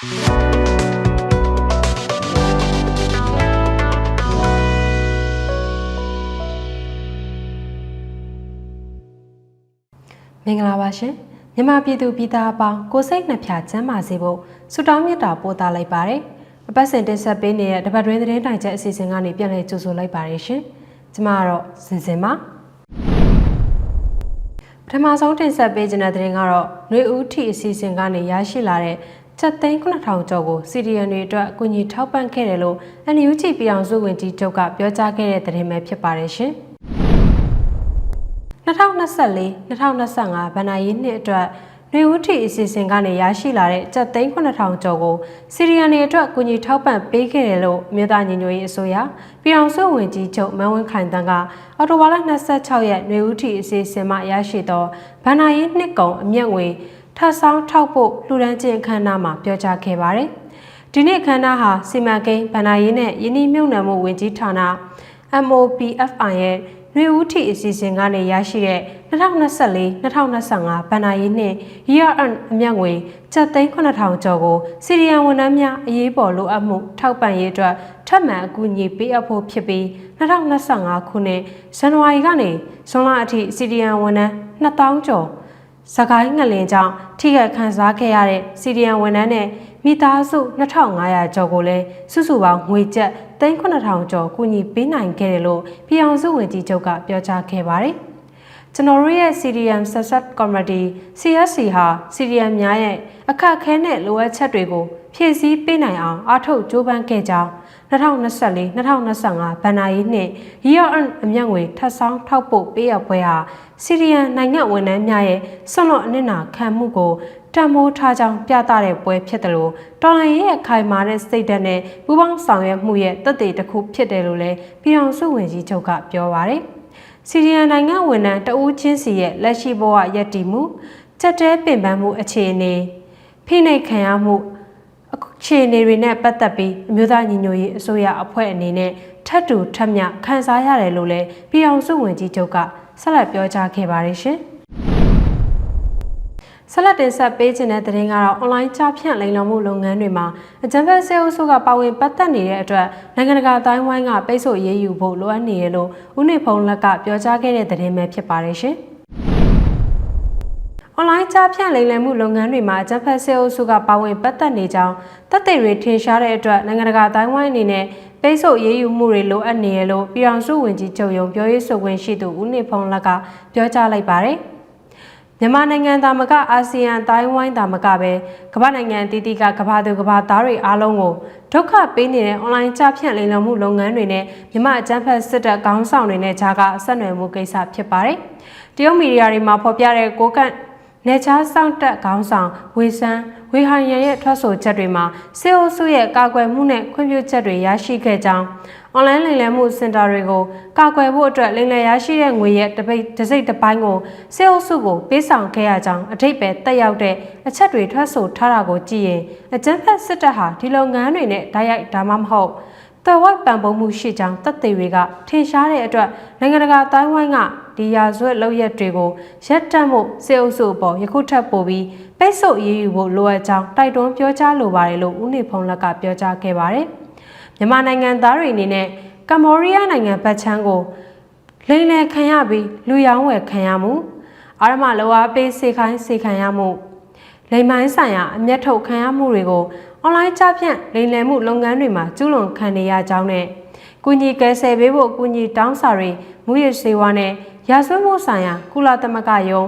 မင်္ဂလာပါရှင်မြန်မာပြည်သူပြည်သားအပေါင်းကိုစိတ်နှပြချမ်းပါစေဖို့ဆုတောင်းမေတ္တာပို့သလိုက်ပါတယ်အပတ်စဉ်တင်ဆက်ပေးနေတဲ့တပတ်တွင်းသတင်းတိုင်ချက်အစီအစဉ်ကနေပြန်လည်ကြိုဆိုလိုက်ပါတယ်ရှင်ကျမကတော့စင်စင်ပါပထမဆုံးတင်ဆက်ပေးခြင်းတဲ့သတင်းကတော့ຫນွေဦးထီအစီအစဉ်ကနေရရှိလာတဲ့ ချက်သိန်း9000ကျော်ကိုစီဒီအန်တွေအတွက်အကူအညီထောက်ပံ့ခဲ့တယ်လို့ NUG ပြည်အောင်စုဝင်ကြီးချုပ်ကပြောကြားခဲ့တဲ့သတင်းပဲဖြစ်ပါတယ်ရှင်။2024 2025ဗဏ္ဍာရေးနှစ်အတွက်နှွေဦးထီအစီအစဉ်ကနေရရှိလာတဲ့ကျပ်သိန်း9000ကျော်ကိုစီရီယန်တွေအတွက်ကူညီထောက်ပံ့ပေးခဲ့တယ်လို့မြို့သားညီညွတ်ရေးအစိုးရပြည်အောင်စုဝင်ကြီးချုပ်မန်းဝင်းခိုင်တန်းကအော်တိုဘာလ26ရက်နှွေဦးထီအစီအစဉ်မှရရှိသောဗဏ္ဍာရေးနှစ်ကုံအမြင့်ငွေ ထပ်ဆောင်ထောက်ဖို့လှူဒန်းခြင်းအခမ်းအနားမှာပြောကြားခဲ့ပါတယ်။ဒီနေ့အခမ်းအနားဟာစီမံကိန်းဗဏ္ဍာရေးနဲ့ယင်းနှိမ့်မြုပ်နှံမှုဝင်ကြီးဌာန MOPFI ရဲ့နှွေဦးထီအစီအစဉ်ကနေရရှိတဲ့2024-2025ဘဏ္ဍာရေးနှစ် Year End အမြတ်ငွေကျပ်သိန်း9000ကျော်ကိုစီရီယံဝန်ထမ်းများအရေးပေါ်လိုအပ်မှုထောက်ပံ့ရေးအတွက်ထပ်မံအကူအညီပေးအပ်ဖို့ဖြစ်ပြီး2025ခုနှစ်ဇန်နဝါရီကနေဇွန်လအထိစီရီယံဝန်ထမ်း2000ကျော် စကိုင်းငလင်ကြောင့်ထိခိုက်ခံစားခဲ့ရတဲ့စီရီယံဝန်ထမ်းနဲ့မိသားစု2500ကျော်ကိုလည်းစုစုပေါင်းငွေကျပ်3,9000ကျော်ကူညီပေးနိုင်ခဲ့တယ်လို့ပြည်အောင်စုဝန်ကြီးချုပ်ကပြောကြားခဲ့ပါတယ်။ကျွန်တော်တို့ရဲ့ CDM Success Committee CSC ဟာ CDM များရဲ့အခက်အခဲနဲ့လိုအပ်ချက်တွေကို ဖြည့်ဆည်းပေးနိုင်အောင်အားထုတ်ကြိုးပမ်းခဲ့ကြောင်း2024-2025ဘဏ္ဍာရေးနှစ် Year End အမြတ်ငွေထပ်ဆောင်ထောက်ပို့ပေးအပ်ပွဲဟာစီရီယန်နိုင်ငံဝန်ထမ်းများရဲ့ဆွလွန်အနစ်နာခံမှုကိုတံမိုးထားကြောင်းပြသတဲ့ပွဲဖြစ်တယ်လို့တော်လိုင်းရဲ့ခိုင်မာတဲ့စိတ်ဓာတ်နဲ့ပူးပေါင်းဆောင်ရွက်မှုရဲ့တက်သေးတစ်ခုဖြစ်တယ်လို့လည်းပြည်အောင်စုဝင်ကြီးချုပ်ကပြောပါရယ်စီရီယန်နိုင်ငံဝန်ထမ်းတဦးချင်းစီရဲ့လက်ရှိဘဝရည်တည်မှုစက်တဲပင်ပန်းမှုအခြေအနေဖိနှိပ်ခံရမှုအ ခြေအနေတွေနဲ့ပတ်သက်ပြီးအမျိုးသားညီညွတ်ရေးအစိုးရအဖွဲ့အနေနဲ့ထပ်တူထပ်မြခန်းစားရတယ်လို့လည်းပြည်အောင်စုဝင်ကြီးချုပ်ကဆက်လက်ပြောကြားခဲ့ပါတယ်ရှင်။ဆက်လက်တင်ဆက်ပေးခြင်းတဲ့သတင်းကတော့ online ချဖြန့်လိမ်လည်မှုလုပ်ငန်းတွေမှာအကြံဖက်ဆဲအုပ်စုကပါဝင်ပတ်သက်နေတဲ့အတွက်နိုင်ငံတကာအတိုင်းဝိုင်းကပိတ်ဆို့ရေးယူဖို့လိုအပ်နေရလို့ဦးနေဖုံးလက်ကပြောကြားခဲ့တဲ့သတင်းပဲဖြစ်ပါတယ်ရှင်။ online ချဖြန့်လိမ်လည်မှုလုပ်ငန်းတွေမှာအကြံဖက်ဆဲအုပ်စုကပါဝင်ပတ်သက်နေကြောင်းတပ်တွေတွေထင်ရှားတဲ့အတွက်နိုင်ငံတကာအတိုင်းဝိုင်းအနေနဲ့ပိတ်ဆို့ရေးယူမှုတွေလိုအပ်နေရလို့ပြည်အောင်စုဝင်ကြီးချုပ်ရုံပြောရေးဆိုခွင့်ရှိသူဦးနေဖုံးလက်ကပြောကြားလိုက်ပါတယ်။မြန်မာနိုင်ငံသားမကအာဆီယံတိုင်းဝိုင်းသားမကပဲကမ္ဘာနိုင်ငံတည်တည်ကကမ္ဘာသူကမ္ဘာသားတွေအားလုံးကိုဒုက္ခပေးနေတဲ့ online ချဖြန့်လိမ်လည်မှုလုပ်ငန်းတွေနဲ့မြန်မာအကြမ်းဖက်စစ်တပ်ခေါင်းဆောင်တွေနဲ့ဂျာကအဆက်နွယ်မှုကိစ္စဖြစ်ပါတယ်။တရုတ်မီဒီယာတွေမှာဖော်ပြတဲ့ကိုကန့် နေချားစောင့်တက်ခေါင်းဆောင်ဝေဆန်းဝေဟန်ရန်ရဲ့ထွက်ဆိုချက်တွေမှာစေအိုစုရဲ့ကာကွယ်မှုနဲ့ခွင့်ပြုချက်တွေရရှိခဲ့ကြောင်းအွန်လိုင်းလိမ်လည်မှုစင်တာတွေကိုကာကွယ်ဖို့အတွက်လိမ်လည်ရရှိတဲ့ငွေရဲ့တပိတ်တစ်စိတ်တစ်ပိုင်းကိုစေအိုစုကိုပေးဆောင်ခဲ့ရကြောင်းအထိပ္ပယ်တက်ရောက်တဲ့အချက်တွေထွက်ဆိုထားတာကိုကြည့်ရင်အကြမ်းဖက်စစ်တပ်ဟာဒီလုပ်ငန်းတွေနဲ့ဓာတ်ရိုက်ဒါမှမဟုတ် တော်ဝက်ပံပုံမှုရှိကြောင်းတပ်သေးတွေကထင်ရှားတဲ့အတွက်နိုင်ငံတကာတိုင်းဝိုင်းကဒီရာဇဝတ်လုပ်ရက်တွေကိုရက်တက်မှုစေအုပ်စုအပေါ်ယခုထပ်ပို့ပြီးပိတ်ဆို့ရေးယူဖို့လိုအပ်ကြောင်းတိုက်တွန်းပြောကြားလိုပါတယ်လို့ဦးနေဖုံးလက်ကပြောကြားခဲ့ပါတယ်။မြန်မာနိုင်ငံသားတွေအနေနဲ့ကမ္ဘောဒီးယားနိုင်ငံဗတ်ချမ်းကိုလိမ်လည်ခံရပြီးလူရောင်းဝယ်ခံရမှုအာရမလောအားပေးစေခိုင်းစေခံရမှုလိမ်မိုင်းဆိုင်ရာအမျက်ထုတ်ခံရမှုတွေကို အွန်လိုင်းချဖြန့်လိမ်လည်မှုလုပ်ငန်းတွေမှာကျူးလွန်ခံနေရကြောင်းနဲ့ကုညီကယ်ဆယ်ပေးဖို့ကုညီတောင်းစာတွေမူရစေဝါနဲ့ရာဇဝတ်မှုဆိုင်ရာကုလသမဂ္ဂယုံ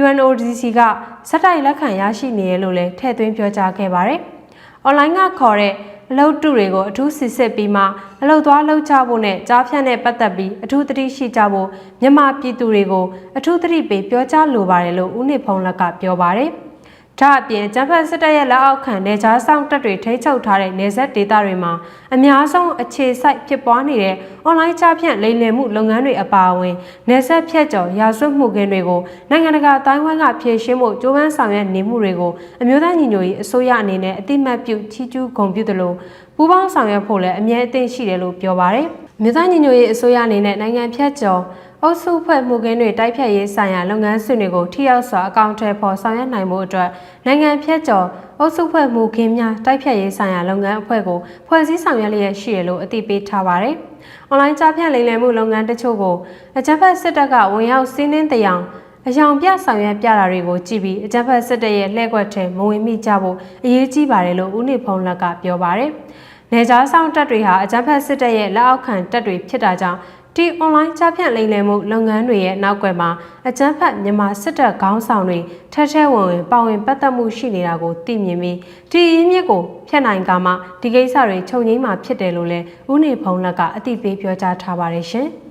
UNODC ကစက်တိုက်လက်ခံရရှိနေရလို့လည်းထည့်သွင်းပြောကြားခဲ့ပါတယ်။ online ကခေါ်တဲ့အလုပ်တုတွေကိုအထူးစစ်စစ်ပြီးမှအလုပ်သွားလုပ်ကြဖို့နဲ့ကြားဖြန့်နဲ့ပတ်သက်ပြီးအထူးသတိရှိကြဖို့မြန်မာပြည်သူတွေကိုအထူးသတိပေးပြောကြားလိုပါတယ်လို့ဦးနေဖုံးလက်ကပြောပါတယ်။ ဒါအပြင်ဂျပန်စစ်တပ်ရဲ့လက်အောက်ခံနေကြားဆောင်တပ်တွေထိန်းချုပ်ထားတဲ့နေဆက်ဒေသတွေမှာအများဆုံးအခြေစိုက်ဖြစ်ပွားနေတဲ့အွန်လိုင်းချဖြန့်လိမ်လည်မှုလုပ်ငန်းတွေအပါအဝင်နေဆက်ဖြတ်ကျော်ရာဇဝတ်မှုခင်းတွေကိုနိုင်ငံတကာအတိုင်းဝိုင်းကဖြေရှင်းဖို့ကြိုးပမ်းဆောင်ရွက်နေမှုတွေကိုအမျိုးသားညီညွတ်ရေးအစိုးရအနေနဲ့အတိမတ်ပြုချီးကျူးဂုဏ်ပြုသလိုပူးပေါင်းဆောင်ရွက်ဖို့လည်းအမြဲအသင့်ရှိတယ်လို့ပြောပါတယ်။မြို့သားညီညွတ်ရေးအစိုးရအနေနဲ့နိုင်ငံဖြတ်ကျော် အအုပ်စုဖွဲ့မှုကင်းတွေတိုက်ဖြတ်ရေးဆိုင်ရာလုပ်ငန်းစဉ်တွေကိုထိရောက်စွာအကောင့်ထဲပေါ်ဆောင်ရွက်နိုင်မှုအတွက်နိုင်ငံဖြတ်ကျော်အုပ်စုဖွဲ့မှုကင်းများတိုက်ဖြတ်ရေးဆိုင်ရာလုပ်ငန်းအဖွဲ့ကိုဖွဲ့စည်းဆောင်ရွက်လျက်ရှိရလို့အသိပေးထားပါတယ်။ online ကြားဖြတ်လိမ်လည်မှုလုပ်ငန်းတချို့ကိုအကြမ်းဖက်စစ်တပ်ကဝင်ရောက်စီးနင်းတရောင်အယောင်ပြဆောင်ရွက်ပြတာတွေကိုကြည့်ပြီးအကြမ်းဖက်စစ်တပ်ရဲ့လှည့်ကွက်ထဲမဝင်မိကြဖို့အရေးကြီးပါတယ်လို့ဦးနေဖုံးလက်ကပြောပါတယ်။နေကြားဆောင်တပ်တွေဟာအကြမ်းဖက်စစ်တပ်ရဲ့လက်အောက်ခံတပ်တွေဖြစ်တာကြောင့် ဒီ online ကြားဖြတ်လိမ်လည်မှုလုပ်ငန်းတွေရဲ့နောက်ွယ်မှာအကြမ်းဖက်မြန်မာစစ်တပ်ခေါင်းဆောင်တွေထက်ထဲဝင်ဝင်ပါဝင်ပတ်သက်မှုရှိနေတာကိုသိမြင်ပြီးဒီရင်းမြစ်ကိုဖျက်နိုင်ကမှဒီကိစ္စတွေချုပ်ငိမ့်မှာဖြစ်တယ်လို့လည်းဦးနေဖုံးလက်ကအသိပေးပြောကြားထားပါတယ်ရှင်။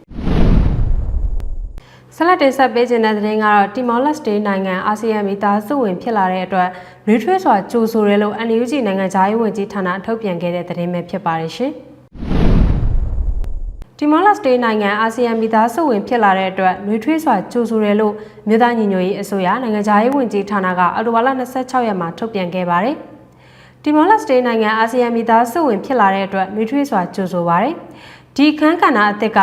ဆလတ်တင်ဆက်ပေးခြင်းတဲ့သတင်းကတော့တီမောလက်စတေးနိုင်ငံအာဆီယံမိသားစုဝင်ဖြစ်လာတဲ့အတွက်ရွေးထွေးစွာကြိုဆိုရဲလို့ NUG နိုင်ငံသားရေးဝန်ကြီးဌာနထုတ်ပြန်ခဲ့တဲ့သတင်းပဲဖြစ်ပါတယ်ရှင်။ တီမောလက်စတေးနိုင်ငံအာဆီယံမိသားစုဝင်ဖြစ်လာတဲ့အတွက်နှွေထွေးစွာကြိုဆိုတယ်လို့မြို့သားညီညွတ်ရေးအစိုးရနိုင်ငံသားရေးဝန်ကြီးဌာနကအော်တိုဘာလ26ရက်မှာထုတ်ပြန်ခဲ့ပါတယ်။တီမောလက်စတေးနိုင်ငံအာဆီယံမိသားစုဝင်ဖြစ်လာတဲ့အတွက်နှွေထွေးစွာကြိုဆိုပါတယ်။ဒီခန်းကဏ္ဍအသစ်က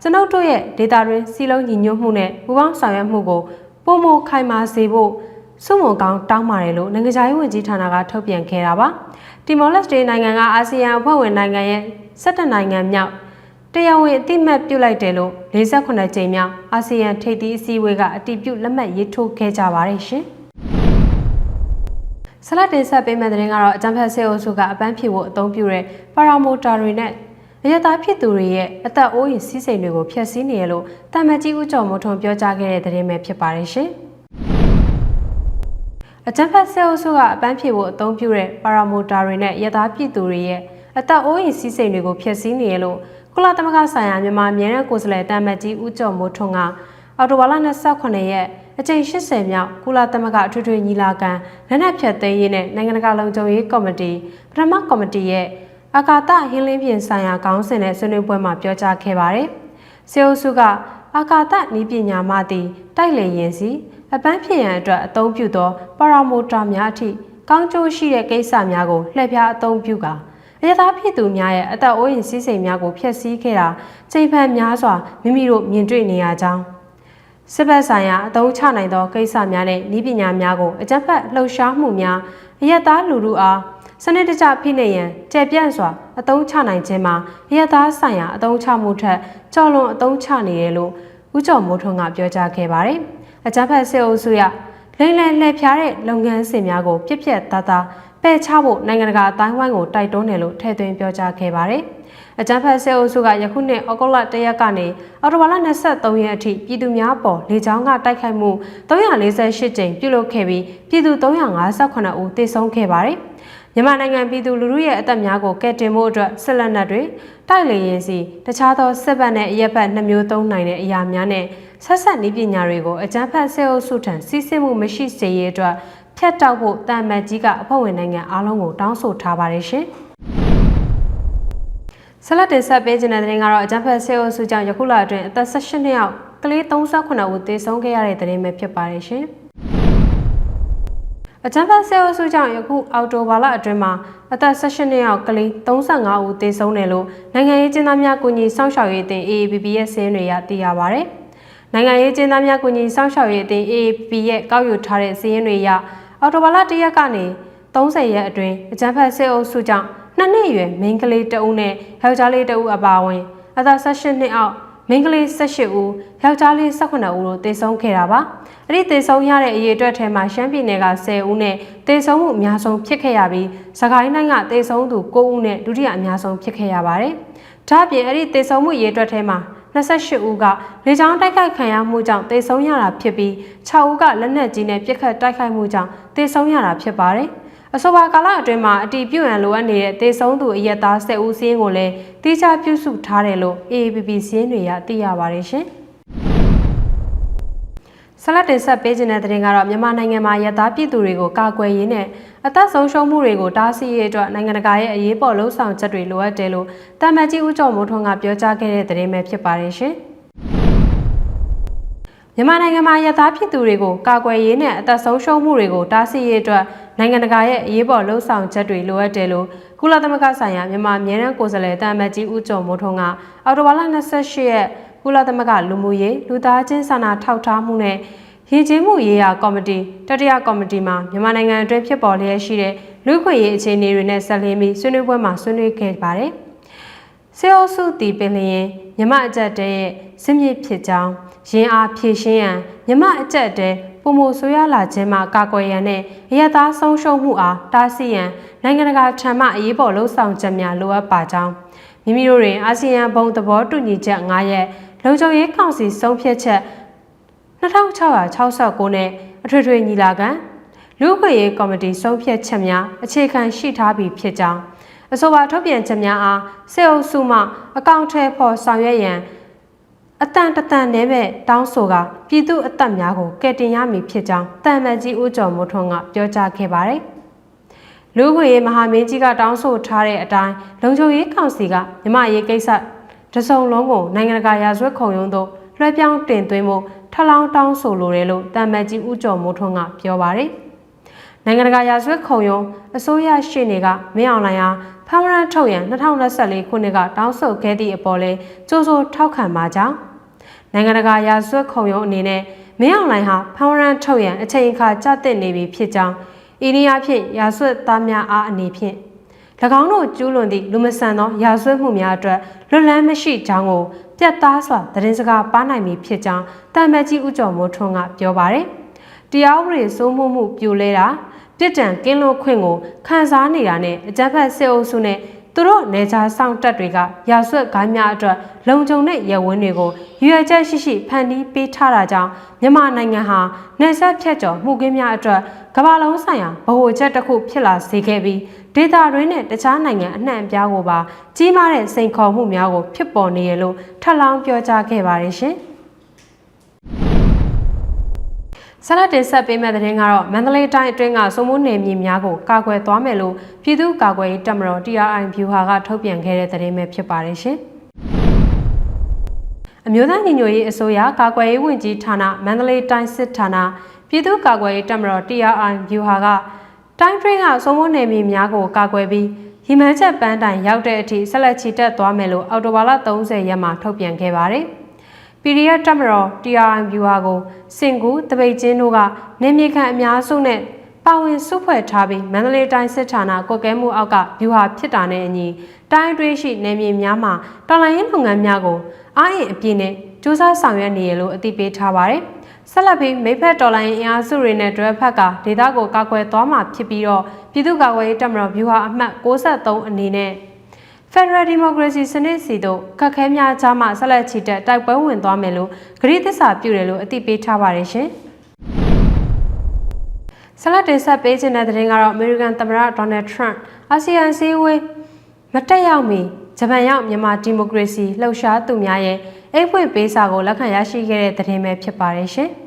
ကျွန်ုပ်တို့ရဲ့ဒေတာတွင်စီလုံးညီညွတ်မှုနဲ့ပူးပေါင်းဆောင်ရွက်မှုကိုပုံမခိုင်မာစေဖို့စုမုံကောင်းတောင်းပါတယ်လို့နိုင်ငံခြားရေးဝန်ကြီးဌာနကထုတ်ပြန်ခဲ့တာပါ။တီမောလက်စတေးနိုင်ငံကအာဆီယံအဖွဲ့ဝင်နိုင်ငံရဲ့17နိုင်ငံမြောက် တရားဝင်အတိမတ်ပြုလိုက်တယ်လို့48ကြိမ်မြောက်အာဆီယံထိပ်သီးအစည်းအဝေးကအတည်ပြုလက်မှတ်ရေးထိုးခဲ့ကြပါတယ်ရှင်။ဆလတ်တင်ဆက်ပေးမယ့်တဲ့ရင်ကတော့အကြံဖက်ဆေးအုပ်စုကအပန်းဖြေဖို့အသုံးပြုတဲ့ပါရာမိုတာတွေနဲ့အရသာဖြစ်သူတွေရဲ့အသက်အိုးရင်စီးစိမ်တွေကိုဖျက်ဆီးနေရလို့တာမတ်ကြီးဦးကျော်မိုးထွန်းပြောကြားခဲ့တဲ့သတင်းပဲဖြစ်ပါတယ်ရှင်။အကြံဖက်ဆေးအုပ်စုကအပန်းဖြေဖို့အသုံးပြုတဲ့ပါရာမိုတာတွေနဲ့ရသားပြည်သူတွေရဲ့အသက်အိုးရင်စီးစိမ်တွေကိုဖျက်ဆီးနေရလို့ ကုလသမဂ္ဂဆိုင်ရာမြန်မာအမြဲတမ်းကိုယ်စားလှယ်တာမတ်ကြီးဦးကျော်မိုးထွန်းကအော်တိုဘာလ28ရက်အကြိမ်80မြောက်ကုလသမဂ္ဂအထွေထွေညီလာခံလက်နက်ဖြတ်သိမ်းရေးနဲ့နိုင်ငံတကာလုံခြုံရေးကော်မတီပထမကော်မတီရဲ့အာကာသဟင်းလင်းပြင်ဆိုင်ရာခေါင်းစဉ်နဲ့ဆွေးနွေးပွဲမှာပြောကြားခဲ့ပါတယ်။စေအုပ်စုကအာကာသနည်းပညာမှသည်တိုက်လေရင်စီအပန်းဖြင့်ရန်အတွက်အသုံးပြုသောပါရာမိုတာများအထိကောင်းကျိုးရှိတဲ့ကိစ္စများကိုလှည့်ဖျားအသုံးပြုကာ အရသာဖြစ်သူများရဲ့အသက်အိုးအိမ်စီးစိမ်များကိုဖျက်ဆီးခဲ့တာချိန်ဖန်များစွာမိမိတို့မြင်တွေ့နေရကြောင်းစစ်ဘက်ဆိုင်ရာအသုံးချနိုင်သောကိစ္စများနဲ့ဤပညာများကိုအကြက်ဖက်လှုပ်ရှားမှုများအယက်သားလူလူအားစနစ်တကျဖိနှိပ်ရန်ကြဲပြန့်စွာအသုံးချနိုင်ခြင်းမှာအယက်သားဆိုင်ရာအသုံးချမှုထက်ကြော်လွန်အသုံးချနေတယ်လို့ဦးကျော်မိုးထွန်းကပြောကြားခဲ့ပါတယ်။အကြက်ဖက်စစ်အုပ်စုရလိမ့်လည်လှည့်ဖျားတဲ့လုပ်ငန်းစဉ်များကိုပြက်ပြက်သားသား ပယ်ချဖို့နိုင်ငံတကာအတိုင်းဝိုင်းကိုတိုက်တွန်းတယ်လို့ထည့်သွင်းပြောကြားခဲ့ပါတယ်။အကြံဖတ်ဆဲအုပ်စုကယခုနှစ်ဩဂုတ်လ၁ရက်ကနေအော်တိုဘာလ23ရက်အထိပြည်သူများပေါ်လေကြောင်းကတိုက်ခိုက်မှု348ကြိမ်ပြုလုပ်ခဲ့ပြီးပြည်သူ358ဦးသေဆုံးခဲ့ပါတယ်။မြန်မာနိုင်ငံပြည်သူလူထုရဲ့အသက်များကိုကယ်တင်ဖို့အတွက်ဆက်လက်နက်တွေတိုက်လေရင်စီတခြားသောစစ်ဘက်နဲ့အရက်ဘက်နှမျိုးသုံးနိုင်တဲ့အရာများနဲ့ဆက်ဆက်နည်းပညာတွေကိုအကြမ်းဖက်ဆဲအုပ်စုထံစီးဆင်းမှုမရှိစေရအတွက် ဖြတ်တောက်ဖို့တာမတ်ကြီးကအဖွဲ့ဝင်နိုင်ငံအားလုံးကိုတောင်းဆိုထားပါတယ်ရှင်။ဆလတ်တင်ဆက်ပေးခြင်းတဲ့တဲ့ကတော့အကြံဖက်ဆေးအုပ်စုကြောင့်ယခုလအတွင်းအသက်18နှစ်အောက်ကလေး38ဦးသေဆုံးခဲ့ရတဲ့တဲ့ပဲဖြစ်ပါတယ်ရှင်။အကြံဖက်ဆေးအုပ်စုကြောင့်ယခုအောက်တိုဘာလအတွင်းမှာအသက်18နှစ်အောက်ကလေး35ဦးသေဆုံးတယ်လို့နိုင်ငံရေးကျင်းသားများကူညီစောင့်ရှောက်ရေးအသင်း AABB ရဲ့စာရင်းတွေအရသိရပါဗျ။နိုင်ငံရေးကျင်းသားများကူညီစောင့်ရှောက်ရေးအသင်း AABB ရဲ့ကောက်ယူထားတဲ့စာရင်းတွေအရ အော်တိုဘာလ၁ရက်ကနေ30ရက်အတွင်းအကြမ်းဖက်စစ်အုပ်စုကြောင့်နှစ်နှစ်အရွယ်မိန်းကလေးတဦးနဲ့ယောက်ျားလေးတဦးအပါအဝင်အသက်18နှစ်အောက်မိန်းကလေး18ဦးယောက်ျားလေး18ဦးတို့သေဆုံးခဲ့တာပါအဲ့ဒီသေဆုံးရတဲ့အရေးအတွက်ထဲမှာရှမ်းပြည်နယ်က10ဦးနဲ့သေဆုံးမှုအများဆုံးဖြစ်ခဲ့ရပြီးစကိုင်းတိုင်းကသေဆုံးသူ9ဦးနဲ့ဒုတိယအများဆုံးဖြစ်ခဲ့ရပါတယ်ဒါ့အပြင်အဲ့ဒီသေဆုံးမှုအရေးအတွက်ထဲမှာ 28ဦးကလေကြောင်းတိုက်ခိုက်ခံရမှုကြောင့်သေဆုံးရတာဖြစ်ပြီး6ဦးကလက်နက်ကြီးနဲ့ပစ်ခတ်တိုက်ခိုက်မှုကြောင့်သေဆုံးရတာဖြစ်ပါတယ်။အဆိုပါကာလအတွင်းမှာအတီးပြုတ်ရန်လိုအပ်နေတဲ့သေဆုံးသူအရက်သား10ဦးစင်းကိုလည်းတိကျပြုစုထားတယ်လို့ AAPP စင်းတွေကသိရပါတယ်ရှင်။ ဆလတ်တင်ဆက်ပေးခြင်းတဲ့တဲ့ကတော့မြန်မာနိုင်ငံမှာရသားပြည်သူတွေကိုကာကွယ်ရေးနဲ့အသက်ဆုံးရှုံးမှုတွေကိုတားဆီးရေးအတွက်နိုင်ငံတကာရဲ့အရေးပေါ်လှုံ့ဆော်ချက်တွေလိုအပ်တယ်လို့တာမန်ကြီးဦးကျော်မိုးထွန်းကပြောကြားခဲ့တဲ့တဲ့ပဲဖြစ်ပါတယ်ရှင်။မြန်မာနိုင်ငံမှာရသားပြည်သူတွေကိုကာကွယ်ရေးနဲ့အသက်ဆုံးရှုံးမှုတွေကိုတားဆီးရေးအတွက်နိုင်ငံတကာရဲ့အရေးပေါ်လှုံ့ဆော်ချက်တွေလိုအပ်တယ်လို့ကုလသမဂ္ဂဆိုင်ရာမြန်မာအမြဲတမ်းကိုယ်စားလှယ်တာမန်ကြီးဦးကျော်မိုးထွန်းကအော်တိုဘာလ28ရက် ကုကုလသမဂ္ဂလူမှုရေးလူသားချင်းစာနာထောက်ထားမှုနဲ့ရည်ကြီးမှုရေးရာကော်မတီတတိယကော်မတီမှာမြန်မာနိုင်ငံအတွင်းဖြစ်ပေါ်လျက်ရှိတဲ့လူ့ခွင့်ရေးအခြေအနေတွေနဲ့ဆက်လင်းပြီးဆွေးနွေးပွဲမှာဆွေးနွေးခဲ့ပါတယ်။စေအိုစုတီပင်လျင်မြမအကြက်တဲရဲ့စစ်မြေဖြစ်ကြောင်းရင်းအားဖြည့်ရှင်းရန်မြမအကြက်တဲပုံမဆိုရလာခြင်းမှာကာကွယ်ရန်နဲ့အရသာဆုံးရှုံးမှုအားတားဆီးရန်နိုင်ငံတကာထံမှအရေးပေါ်လှုံ့ဆော်ချက်များလိုအပ်ပါကြောင်းမိမိတို့တွင်အာဆီယံဘုံသဘောတူညီချက်9ရက် လုံခြုံရေးကောင်စီဆုံးဖြတ်ချက်2669နဲ့အထွေထွေညီလာခံလူ့အခွင့်အရေးကော်မတီဆုံးဖြတ်ချက်များအခြေခံရှိထားပြီးဖြစ်ကြောင်းအဆိုပါထုတ်ပြန်ချက်များအားစေအုပ်စုမှအကောင့်ထဲပေါ်ဆောင်ရွက်ရန်အတန်တတန်နဲ့ပဲတောင်းဆိုကပြည်သူအသက်များကိုကယ်တင်ရမည်ဖြစ်ကြောင်းတန်မတ်ကြီးဦးကျော်မိုးထွန်းကပြောကြားခဲ့ပါတယ်။လူ့ခွင့်ရေးမဟာမင်းကြီးကတောင်းဆိုထားတဲ့အတိုင်းလုံခြုံရေးကောင်စီကမြမရေးကိစ္စ တစုံလုံးကိုနိုင်ငံတကာရာဇဝတ်ခုံရုံးသို့လွှဲပြောင်းတင်သွင်းဖို့ထလောင်းတောင်းဆိုလိုတယ်လို့တန်မတ်ကြီးဦးကျော်မိုးထွန်းကပြောပါတယ်။နိုင်ငံတကာရာဇဝတ်ခုံရုံးအစိုးရရှေ့နေကမင်းအောင်လှိုင်ဟာဖမ်းဝရမ်းထုတ်ရန်2024ခုနှစ်ကတောင်းဆိုခဲ့သည့်အပေါ်လဲကြိုးစိုးထောက်ခံပါကြောင်းနိုင်ငံတကာရာဇဝတ်ခုံရုံးအနေနဲ့မင်းအောင်လှိုင်ဟာဖမ်းဝရမ်းထုတ်ရန်အချိန်အခါကြတဲ့နေပြီဖြစ်ကြောင်းဤနည်းအားဖြင့်ရာဇဝတ်သားများအားအနေဖြင့်၎ င်းတို့ကျူးလွန်သည့်လူမဆန်သောရာဇဝတ်မှုများအတွက်လွတ်လန်းမရှိကြောင်းကိုပြတ်သားစွာသတင်းစကားပါနိုင်ပြီဖြစ်ကြောင်းတမ်မတ်ကြီးဦးကျော်မိုးထွန်းကပြောပါတယ်။တရားဥပဒေစိုးမိုးမှုပြိုလဲတာပြစ်ဒဏ်ကင်းလွတ်ခွင့်ကိုခံစားနေတာနဲ့အကြမ်းဖက်စစ်အုပ်စုနဲ့သူတို့နေခြားဆောင်တက်တွေကရာဆွတ်ဂိုင်းများအတွက်လုံခြုံတဲ့ရဲဝင်းတွေကိုရွေချက်ရှိရှိဖန်တီးပေးထားတာကြောင့်မြန်မာနိုင်ငံဟာနေဆက်ဖြတ်ကျော်မှုကင်းများအတွက် ကမ္ဘာလုံးဆိုင်ရာဗဟိုချက်တစ်ခုဖြစ်လာစေခဲ့ပြီးဒေသတွင်းနဲ့တခြားနိုင်ငံအနှံ့အပြားကိုပါကြီးမားတဲ့စိန်ခေါ်မှုများကိုဖြစ်ပေါ်နေရလို့ထပ်လောင်းပြောကြားခဲ့ပါတယ်ရှင်။ဆလတ်တင်ဆက်ပေးမဲ့တဲ့တင်ကတော့မန္တလေးတိုင်းအတွင်းကစုံမိုးနယ်မြေများကိုကာကွယ်သွားမယ်လို့ပြည်သူ့ကာကွယ်ရေးတပ်မတော် TRI View ဟာကထုတ်ပြန်ခဲ့တဲ့သတင်းပဲဖြစ်ပါတယ်ရှင်။အမျိုးသားညီညွတ်ရေးအစိုးရကာကွယ်ရေးဝန်ကြီးဌာနမန္တလေးတိုင်းစစ်ဌာန ပြည်သူ့ကာကွယ်ရေးတပ်မတော် TRI View ဟာကတိုင်းတွင်းကစုံမိုးနယ်မြေများကိုကာကွယ်ပြီးရီမန်းချက်ပန်းတိုင်ရောက်တဲ့အထိဆက်လက်ချီတက်သွားမယ်လို့အော်တိုဘာလ30ရက်မှာထုတ်ပြန်ခဲ့ပါတယ်။ PDF တပ်မတော် TRI viewer ကိုစင်ကူတပိတ်ချင်းတို့ကနေမြေခံအများစုနဲ့ပါဝင်စုဖွဲ့ထားပြီးမန္တလေးတိုင်းစစ်ဌာနကွက်ကဲမှုအောက်က viewer ဖြစ်တာနဲ့အညီတိုင်းအတွင်းရှိနေမြေများမှာတော်လိုင်းရေးလုပ်ငန်းများကို အားအင်အပြည့်နဲ့စူးစမ်းဆောင်ရွက်နေရလို့အသိပေးထားပါတယ်။ဆက်လက်ပြီးမိဖက်တော်လိုင်းအင်အားစုတွေနဲ့တွဲဖက်ကဒေသကိုကာကွယ်သွားမှာဖြစ်ပြီးတော့ပြည်သူ့ကာကွယ်ရေးတပ်မတော် viewer အမှတ်63အနေနဲ့ Federal Democracy စနစ်စီတို့ခက်ခဲများကြားမှဆက်လက်ချီတက်တိုက်ပွဲဝင်သွားမယ်လို့ဂရိသစ္စာပြုတယ်လို့အသိပေးထားပါတယ်ရှင်။ဆက်လက်တင်ဆက်ပေးခြင်းတဲ့သတင်းကတော့ American သမ္မတ Donald Trump အာဆီယံစည်းဝေးမတက်ရောက်မီ ဂျပန်ရောက်မြန်မာဒီမိုကရေစီလှုပ်ရှားသူများရဲ့အိတ်ဖွင့်ပေးစာကိုလက်ခံရရှိခဲ့တဲ့သတင်းပဲဖြစ်ပါတယ်ရှင်။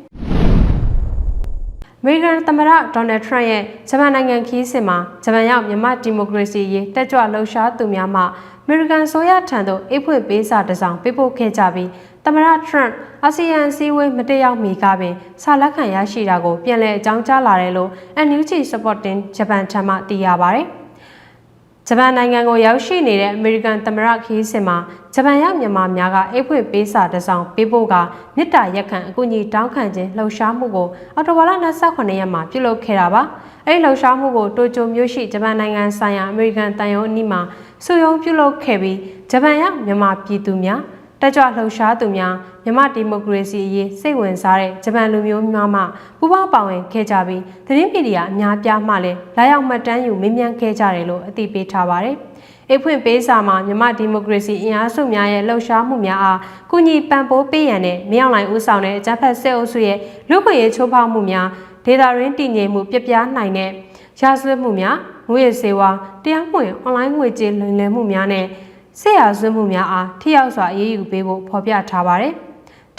အမေရိကန်သမ္မတဒေါ်နယ်ထရန့်ရဲ့ဂျပန်နိုင်ငံခီးစဉ်မှာဂျပန်ရောက်မြန်မာဒီမိုကရေစီရေးတက်ကြွလှုပ်ရှားသူများမှအမေရိကန်ဆိုရထံသို့အိတ်ဖွင့်ပေးစာတစ်စောင်ပေးပို့ခဲ့ကြပြီးသမ္မတထရန့်အာဆီယံစည်းဝေးမတက်ရောက်မီကပင်စာလက်ခံရရှိတာကိုပြန်လည်အကြောင်းကြားလာတယ်လို့ NUG Supporting Japan ထံမှသိရပါဗျ။ ဂျပန်နိုင်ငံကိုရောက်ရှိနေတဲ့အမေရိကန်သမ္မတခီးစင်မှာဂျပန်ရောက်မြန်မာများကအိတ်ဖွင့်ပေးစာတစ်စောင်ပေးဖို့ကမြစ်တာရက်ခံအကူအညီတောင်းခံခြင်းလှုပ်ရှားမှုကိုအော်တိုဘာလ28ရက်မှာပြုလုပ်ခဲ့တာပါအဲ့ဒီလှုပ်ရှားမှုကိုတိုကျိုမြို့ရှိဂျပန်နိုင်ငံဆိုင်ရာအမေရိကန်တန်ယုံအနီးမှာစုယုံပြုလုပ်ခဲ့ပြီးဂျပန်ရောက်မြန်မာပြည်သူများတက်ကြွလှုပ်ရှားသူများ မြမဒီမိုကရေစီအရေးစိတ်ဝင်စားတဲ့ဂျပန်လူမျိုးများမှပူးပေါင်းပါဝင်ခဲ့ကြပြီးသတင်းမီဒီယာအများပြားမှလည်းလာရောက်မှတ်တမ်းယူမေးမြန်းခဲ့ကြတယ်လို့အသိပေးထားပါတယ်။အဖွင့်ပေးစာမှာမြမဒီမိုကရေစီအင်အားစုများရဲ့လှုပ်ရှားမှုများအားကုညီပံ့ပိုးပေးရန်နဲ့မြောက်လိုင်းဦးဆောင်တဲ့အကြမ်းဖက်စစ်အုပ်စုရဲ့လူ့ခွင့်ရေးချိုးဖောက်မှုများဒေတာရင်းတည်ငြိမ်မှုပြပြနိုင်တဲ့ရာဇဝတ်မှုများငွေစေဝါတရားမဝင်အွန်လိုင်းငွေကြေးလွန်လည်မှုများနဲ့ဆေးရဆွေးမှုများအားထိရောက်စွာအေးအေးယူပေးဖို့ဖော်ပြထားပါတယ်။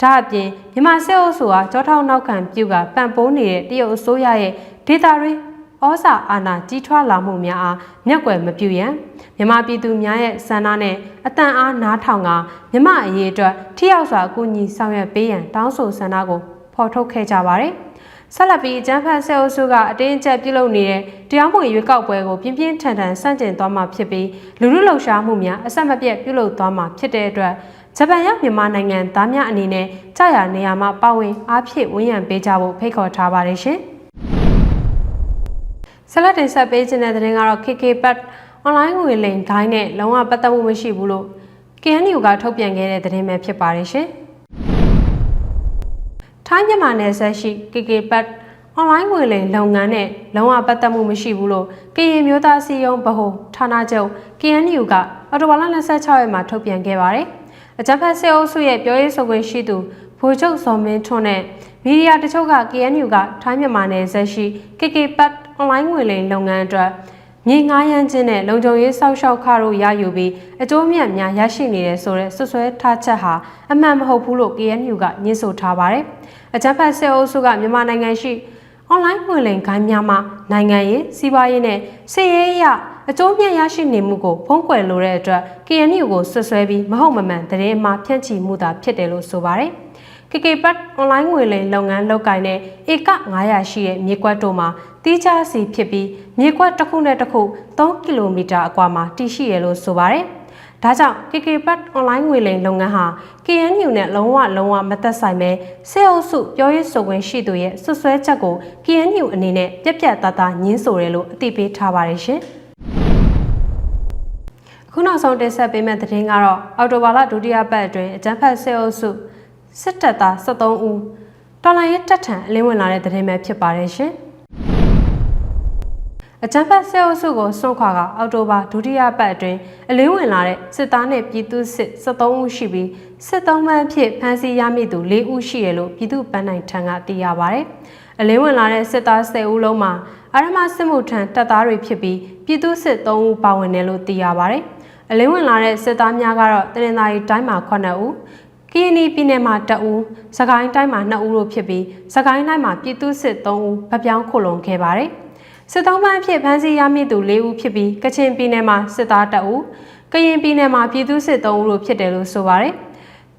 ဒါအပြင်မြန်မာစစ်အုပ်စုဟာကြောထောက်နောက်ခံပြုကပံ့ပိုးနေတဲ့တရုတ်အစိုးရရဲ့ဒေတာရင်းဩဇာအာဏာကြီးထွားလာမှုများအားမျက်ကွယ်မပြုရန်မြမပြည်သူများရဲ့ဆန္ဒနဲ့အတန်အားနားထောင်ကမြမအရေးအတွက်ထိရောက်စွာအကူအညီဆောင်ရွက်ပေးရန်တောင်းဆိုဆန္ဒကိုဖော်ထုတ်ခဲ့ကြပါတယ်။ဆက်လက်ပြီးကျန်းဖတ်ဆဲအုပ်စုကအတင်းအကျပ်ပြုလုပ်နေတဲ့တရားမဝင်ရွေးကောက်ပွဲကိုပြင်းပြင်းထန်ထန်ဆန့်ကျင်သွားမှာဖြစ်ပြီးလူလူလှုပ်ရှားမှုများအဆက်မပြတ်ပြုလုပ်သွားမှာဖြစ်တဲ့အတွက် ဂျပန်ရောက်မြန်မာနိုင်ငံသားများအနေနဲ့ကြာရနေရာမှာပါဝင်အားဖြည့်ဝန်းရံပေးကြဖို့ဖိတ်ခေါ်ထားပါတယ်ရှင်။ဆက်လက်တင်ဆက်ပေးခြင်းတဲ့သတင်းကတော့ KK Pad online ငွေလိမ်ဂိုင်းနဲ့လုံးဝပတ်သက်မှုမရှိဘူးလို့ KNU ကထုတ်ပြန်ခဲ့တဲ့သတင်းပဲဖြစ်ပါတယ်ရှင်။ထိုင်းမြန်မာနယ်စပ်ရှိ KK Pad online ငွေလိမ်လုပ်ငန်းနဲ့လုံးဝပတ်သက်မှုမရှိဘူးလို့ကရင်မျိုးသားစီယုံဗဟိုဌာနချုပ် KNU ကအော်တိုဘာလ26ရက်မှာထုတ်ပြန်ခဲ့ပါတယ်။ အကြံဖတ်စေအုပ်စုရဲ့ပြောရေးဆိုခွင့်ရှိသူဗိုလ်ချုပ်စော်မင်းထွန်းနဲ့မီဒီယာတချို့က KNU ကထိုင်းမြန်မာနယ်စပ်ရှိ KK Pad online ငွေလိမ်လုပ်ငန်းအတွက်မြေငှားရမ်းခြင်းနဲ့လုံခြုံရေးစောက်ရှောက်ခတို့ရယူပြီးအကျိုးမြတ်များရရှိနေတယ်ဆိုတဲ့ဆွဆွဲထားချက်ဟာအမှန်မဟုတ်ဘူးလို့ KNU ကညှင်းဆိုထားပါတယ်။အကြံဖတ်စေအုပ်စုကမြန်မာနိုင်ငံရှိ online ငွေလိမ်ဂိုင်းများမှနိုင်ငံရေးစီးပွားရေးနဲ့စစ်ရေးအရ အကျိုးမြတ်ရရှိနေမှုကိုဖုံးကွယ်လိုတဲ့အတွက် KNU ကိုဆွဆွဲပြီးမဟုတ်မမှန်သတင်းအမှားဖြန့်ချီမှုသာဖြစ်တယ်လို့ဆိုပါတယ်။ KK Pad online ငွေလိမ်လုပ်ငန်းလုပ်ကိုင်တဲ့ဧက900ရှိတဲ့မြေကွက်တို့မှာတီးခြားစီဖြစ်ပြီးမြေကွက်တစ်ခုနဲ့တစ်ခု3ကီလိုမီတာအကွာမှာတည်ရှိရလို့ဆိုပါတယ်။ဒါကြောင့် KK Pad online ငွေလိမ်လုပ်ငန်းဟာ KNU နဲ့လုံးဝလုံးဝမသက်ဆိုင်ပဲစေအုပ်စုပြောရေးဆိုခွင့်ရှိသူရဲ့ဆွဆွဲချက်ကို KNU အနေနဲ့ပြက်ပြက်သားသားညင်းဆိုတယ်လို့အသိပေးထားပါတယ်ရှင်။အ ခုနောက်ဆုံးတင်ဆက်ပေးမယ့်သတင်းကတော့အော်တိုဘာလဒုတိယပတ်အတွင်းအကြမ်းဖက်စေအုပ်စုစစ်တပ်သား73ဦးတော်လိုင်းရဲတပ်ထံအလင်းဝင်လာတဲ့သတင်းပဲဖြစ်ပါတယ်ရှင်။အကြံဖတ်ဆဲအုပ်စုကိုစွန့်ခွာကအောက်တိုဘာဒုတိယပတ်အတွင်းအလင်းဝင်လာတဲ့စစ်သားနဲ့ပြည်သူစစ်73ဦးရှိပြီးစစ်သုံးမှန်းဖြစ်ဖမ်းဆီးရမိသူ4ဦးရှိရလို့ပြည်သူ့ပန်းနိုင်ထံကသိရပါဗျ။အလင်းဝင်လာတဲ့စစ်သား10ဦးလုံးမှာအာရမစစ်မှုထံတပ်သားတွေဖြစ်ပြီးပြည်သူစစ်3ဦးပါဝင်တယ်လို့သိရပါဗျ။ အလင်းဝင်လာတဲ့စစ်သားများကတော့တရင်သာရီတိုင်းမှာ9ဦးကီနီပြည်နယ်မှာ2ဦး၊စကိုင်းတိုင်းမှာ2ဦးတို့ဖြစ်ပြီးစကိုင်းတိုင်းမှာပြည်သူစစ်3ဦးဗပြောင်းခုလုံခဲ့ပါတယ်။စစ်သုံးပန်းအဖြစ်ဖမ်းဆီးရမိသူ၄ဦးဖြစ်ပြီးကချင်ပြည်နယ်မှာစစ်သား2ဦးကရင်ပြည်နယ်မှာပြည်သူစစ်3ဦးတို့ဖြစ်တယ်လို့ဆိုပါတယ်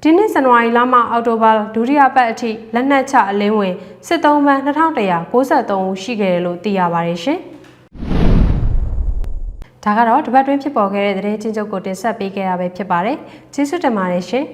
ဒီနှစ်ဇန်နဝါရီလမှအောက်တိုဘာဒုတိယပတ်အထိလက်နက်ချအလင်းဝင်စစ်သုံးပန်း2193ဦးရှိခဲ့တယ်လို့သိရပါတယ်ရှင် ဒါကတော့တပတ်တွင်းဖြစ်ပေါ်ခဲ့တဲ့သတင်းချင်းချုပ်ကိုတင်ဆက်ပေးခဲ့ရပဲဖြစ်ပါတယ်ကျေးဇူးတင်ပါတယ်ရှင်